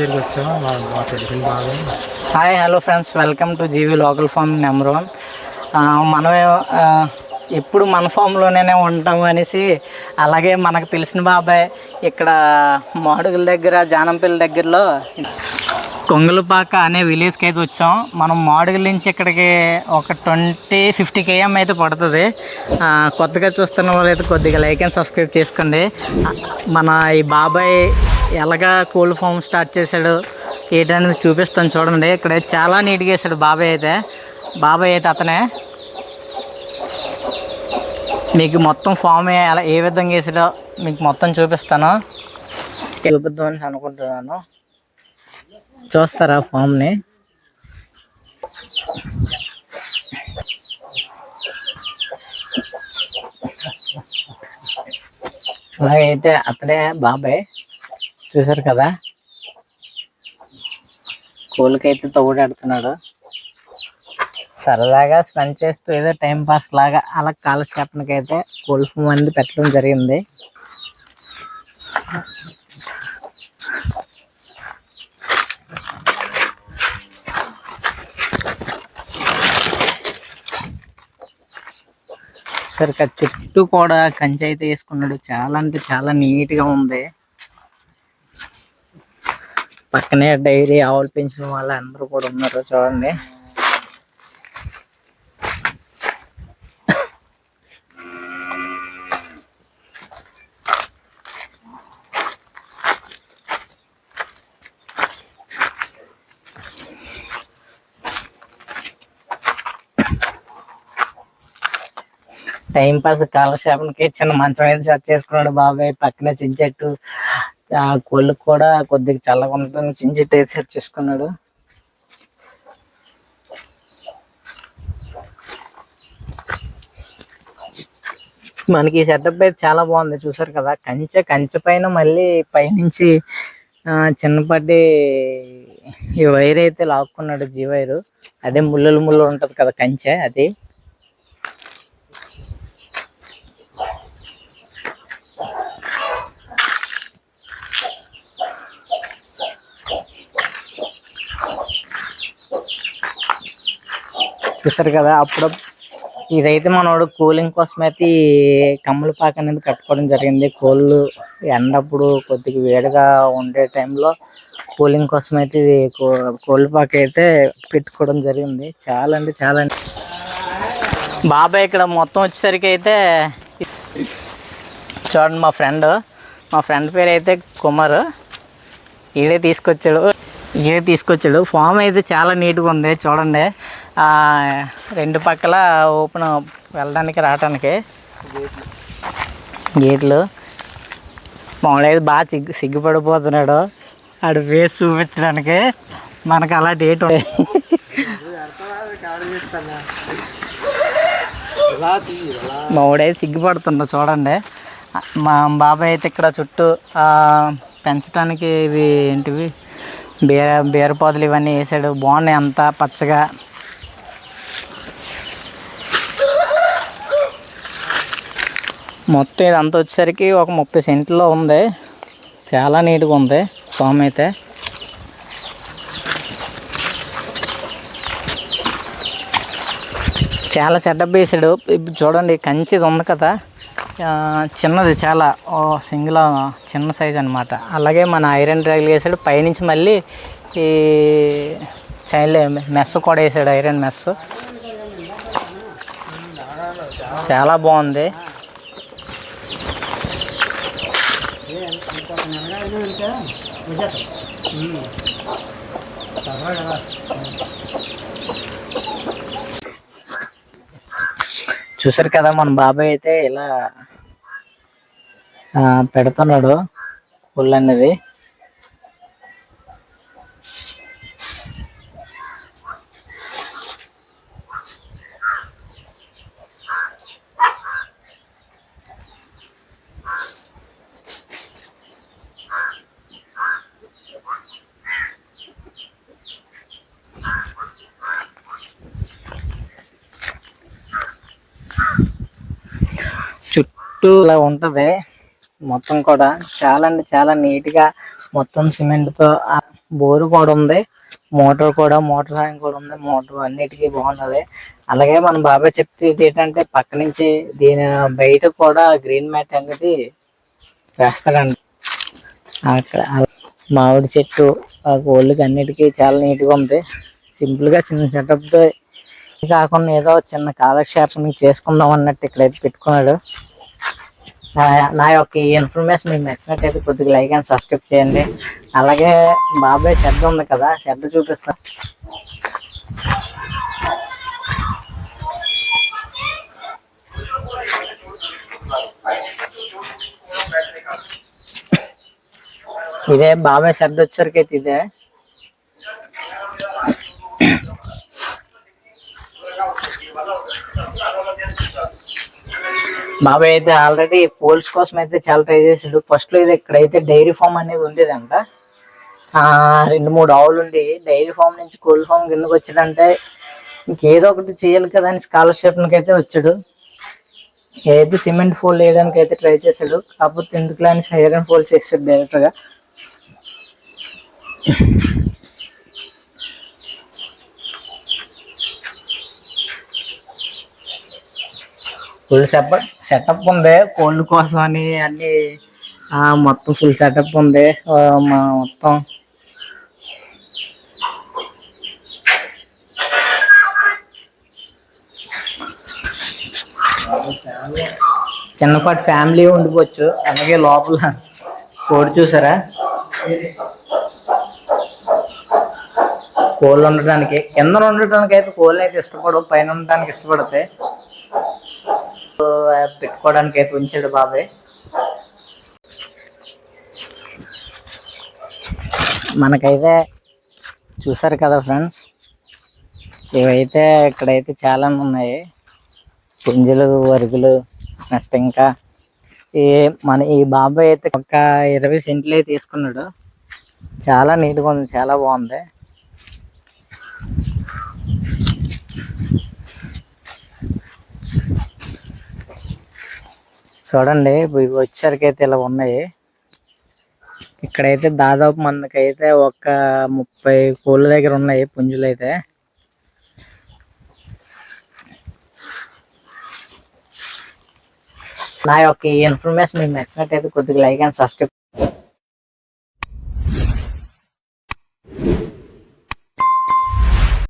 దగ్గరికి వచ్చాం మా బాగా hi hello friends. Welcome to G V local farm number one. మనం ఎప్పుడు మన ఫామ్లోనే ఉంటాము అనేసి అలాగే మనకు తెలిసిన బాబాయ్ ఇక్కడ మాడుగుల దగ్గర జానంపల్లి దగ్గరలో కొంగులపాక అనే విలేజ్కి అయితే వచ్చాం. మనం మాడుగుల నుంచి ఇక్కడికి ఒక ట్వంటీ ఫిఫ్టీ కేఎం అయితే పడుతుంది. కొత్తగా చూస్తున్న వాళ్ళు అయితే కొద్దిగా లైక్ అండ్ సబ్స్క్రైబ్ చేసుకోండి. మన ఈ బాబాయ్ ఎలాగా కోల్డ్ ఫామ్ స్టార్ట్ చేశాడు? ఏంటనేది చూపిస్తాను చూడండి. ఇక్కడ చాలా నీట్గా వేసాడు బాబాయ్ అయితే. బాబాయ్ అయితే అతనే. మీకు మొత్తం ఫామ్ ఎలా ఏ విధంగా వేసాడో మీకు మొత్తం చూపిస్తాను. చూపిద్దామని అనుకుంటున్నాను. చూస్తారా ఫామ్ని అలాగైతే అతడే బాబాయ్. చూసారు కదా? కోళ్ళకైతే తోడాడుతున్నాడు సరదాగా స్పెండ్ చేస్తూ ఏదో టైం పాస్ లాగా అలా కాలక్షేపణకి అయితే కోల్ఫ్ మంది పెట్టడం జరిగింది. సరిగ్గా చుట్టూ కూడా కంచె అయితే వేసుకున్నాడు. చాలా అంటే చాలా నీట్గా ఉంది. పక్కనే డైరీ ఆవులు పెంచిన వాళ్ళు అందరూ కూడా ఉన్నారు చూడండి. టైం పాస్ కాలక్షేపంకి చిన్న మంచం అయితే సెట్ చేసుకున్నాడు బాబాయ్. పక్కనే చించెట్టు ఆ కోళ్ళు కూడా కొద్దిగా చల్లగా ఉంటుంది చించెట్టు అయితే సెట్ చేసుకున్నాడు. మనకి ఈ సెటప్ అయితే చాలా బాగుంది చూసారు కదా? కంచె కంచె పైన మళ్ళీ పైనుంచి చిన్నపాటి ఈ వైర్ అయితే లాక్కున్నాడు జీ వైరు అదే ముళ్ళలు ముళ్ళు ఉంటుంది కదా కంచె అది. చూసారు కదా అప్పుడు ఇదైతే మనోడు కూలింగ్ కోసం అయితే ఈ కమ్మల పాక అనేది కట్టుకోవడం జరిగింది. కోళ్ళు ఎండప్పుడు కొద్దిగా వేడిగా ఉండే టైంలో కూలింగ్ కోసం అయితే ఇది కో- కోళ్ళ పాక అయితే పెట్టుకోవడం జరిగింది. చాలా అంటే చాలా అంటే బాబాయ్ ఇక్కడ మొత్తం వచ్చేసరికి అయితే చూడండి మా ఫ్రెండ్. మా ఫ్రెండ్ పేరు అయితే కుమార్. ఈడే తీసుకొచ్చాడు. ఇవే తీసుకొచ్చాడు? ఫామ్ అయితే చాలా నీట్గా ఉంది చూడండి. రెండు పక్కల ఓపెన్ వెళ్ళడానికి రావడానికి గేట్లు మామూలుగా అయితే బాగా సిగ్గు సిగ్గుపడిపోతున్నాడు. ఆడు ఫేస్ చూపించడానికి. మనకు అలా డేట్ ఉంది. మావాడైతే సిగ్గుపడుతుండ చూడండి. మా బాబాయ్ అయితే ఇక్కడ చుట్టూ పెంచడానికి ఇవి ఏంటివి? బీర బీరపోదలు ఇవన్నీ వేసాడు. బాగున్నాయి అంతా పచ్చగా. మొత్తం ఇదంతా వచ్చేసరికి ఒక ముప్పై సెంట్లో ఉంది. చాలా నీట్గా ఉంది ఫామ్ అయితే. చాలా సెటప్ వేసాడు. ఇప్పుడు చూడండి కంచిది ఉంది కదా. చిన్నది చాలా. ఓ సింగిల్ చిన్న సైజ్ అనమాట అలాగే మన ఐరన్ డ్రైల్ వేసాడు పైనుంచి మళ్ళీ ఈ చైన్లో మెస్ కూడా వేసాడు ఐరన్ మెస్. చాలా బాగుంది. చూసారు కదా మన బాబాయ్ అయితే ఇలా ఆ, పెడుతున్నాడు పుల్ అనేది. చుట్టూ ఇలా ఉంటది. మొత్తం కూడా చాలా అంటే చాలా నీట్గా మొత్తం సిమెంట్తో తో బోరు కూడా ఉంది. మోటార్ కూడా మోటార్ సాయం కూడా ఉంది. మోటార్ అన్నిటికీ బాగున్నది. అలాగే మన బాబాయ్ చెప్తే ఇది ఏంటంటే పక్క నుంచి దీని బయట కూడా గ్రీన్ మ్యాట్ అనేది వేస్తాడండి అక్కడ మామిడి చెట్టు ఆ కోళ్ళకి అన్నిటికీ చాలా నీట్గా ఉంది. సింపుల్గా చిన్న సెటప్తో కాకుండా ఏదో చిన్న కాలక్షేపం చేసుకుందాం అన్నట్టు ఇక్కడైతే పెట్టుకున్నాడు. నా- యొక్క ఈ ఇన్ఫర్మేషన్ మీకు నచ్చినట్టయితే కొద్దిగా లైక్ అండ్ సబ్స్క్రైబ్ చేయండి. అలాగే బాబాయ్ శ్రద్ధ ఉంది కదా శ్రద్ధ చూపిస్తా. ఇదే బాబాయ్ శ్రద్ధ వచ్చేసరికి అయితే ఇదే. బాబాయ్ అయితే ఆల్రెడీ పోల్స్ కోసం అయితే చాలా ట్రై చేసాడు ఫస్ట్లో ఇది ఇక్కడైతే డైరీ ఫామ్ అనేది ఉండేదంట. ఆ రెండు మూడు ఆవులు ఉండి డైరీ ఫామ్ నుంచి కోల్డ్ ఫామ్ కిందకి వచ్చాడంటే ఇంకేదో ఒకటి చేయాలి కదా అని స్కాలర్షిప్ అయితే వచ్చాడు. ఏదైతే సిమెంట్ ఫోల్ వేయడానికి అయితే ట్రై చేశాడు. కాకపోతే ఎందుకు అని ఐరన్ ఫోల్ చేశాడు డైరెక్ట్ ఫుల్ సెటప్ సెటప్ ఉంది. కోళ్ళు కోసం అని అన్ని మొత్తం ఫుల్ సెటప్ ఉంది. మా మొత్తం. చిన్నపాటి ఫ్యామిలీ ఉండిపోవచ్చు. అలాగే లోపల కోడి చూసారా? కోళ్ళు ఉండటానికి కింద ఉండటానికి అయితే కోళ్ళు అయితే ఇష్టపడవు పైన ఉండటానికి ఇష్టపడతాయి. పెట్టుకోవడానికి అయితే ఉంచాడు బాబాయ్. మనకైతే చూసారు కదా ఫ్రెండ్స్ ఇవైతే ఇక్కడైతే చాలా ఉన్నాయి. పుంజులు వరుగులు నెక్స్ట్ ఇంకా ఈ మన ఈ బాబాయ్ అయితే ఒక ఇరవై సెంట్లు అయితే తీసుకున్నాడు. చాలా నీట్గా ఉంది చాలా బాగుంది. చూడండి వచ్చేసరికైతే వచ్చేసరికి అయితే ఇలా ఉన్నాయి. ఇక్కడైతే దాదాపు మనకైతే ఒక ముప్పై కోళ్ళ దగ్గర ఉన్నాయి పుంజులు అయితే. నా యొక్క ఈ ఇన్ఫర్మేషన్ మీకు నచ్చినట్టయితే కొద్దిగా లైక్ అండ్ సబ్స్క్రైబ్